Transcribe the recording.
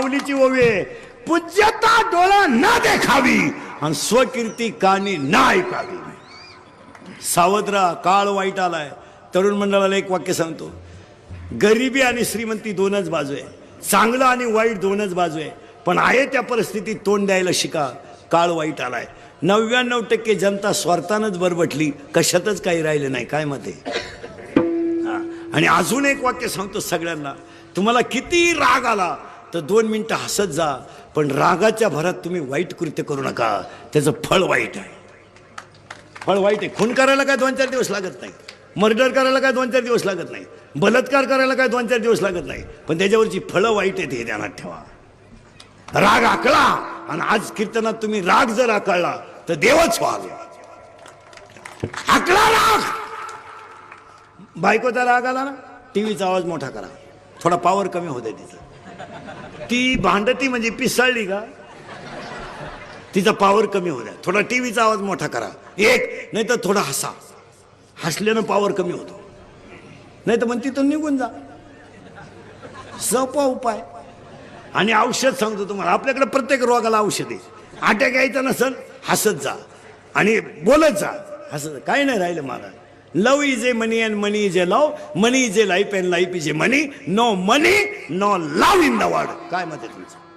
माऊलीची ओवे पूज्यता डोळा न देखावी आणि स्वकीर्ती कानी ना ऐकावी. सावधरा काळ वाईट आलाय. तरुण मंडळाला एक वाक्य सांगतो. गरिबी आणि श्रीमंती दोनच बाजू आहे. चांगलं आणि वाईट दोनच बाजू आहे. पण आहे त्या परिस्थितीत तोंड द्यायला शिका. काळ वाईट आलाय. नव्याण्णव टक्के जनता स्वार्थानच बरबटली. कशातच काही राहिलं नाही. काय मते आणि अजून एक वाक्य सांगतो सगळ्यांना. तुम्हाला किती राग आला? तर दोन मिनटं हसत जा पण रागाच्या भरात तुम्ही वाईट कृत्य करू नका. त्याचं फळ वाईट आहे. फळ वाईट आहे. खून करायला काय दोन चार दिवस लागत नाही. मर्डर करायला काय दोन चार दिवस लागत नाही. बलात्कार करायला काय दोन चार दिवस लागत नाही. पण त्याच्यावरची फळं वाईट आहेत हे ध्यानात ठेवा. राग आकळा आणि आज कीर्तनात तुम्ही राग जर आकळला तर देवच व्हाल आकळा राग! बायकोचा राग आला ना टीव्हीचा आवाज मोठा करा. थोडा पॉवर कमी होते तिचा. ती भांडती म्हणजे पिसाळली का? तिचा पॉवर कमी होऊ द्या. थोडा टी व्हीचा आवाज मोठा करा. एक नाही तर थोडा हसा. हसल्यानं पॉवर कमी होतो. नाही तर मग तिथून निघून जा. सोपा उपाय. आणि औषध सांगतो तुम्हाला. आपल्याकडे प्रत्येक रोगाला औषध आहे. अटॅक यायचा नसेल हसत जा. आणि बोलत जा. हसत काही नाही राहिलं मला love is a money and money is a love money is a life and life is a money no money no love in the world. काय मत आहे तुमचं?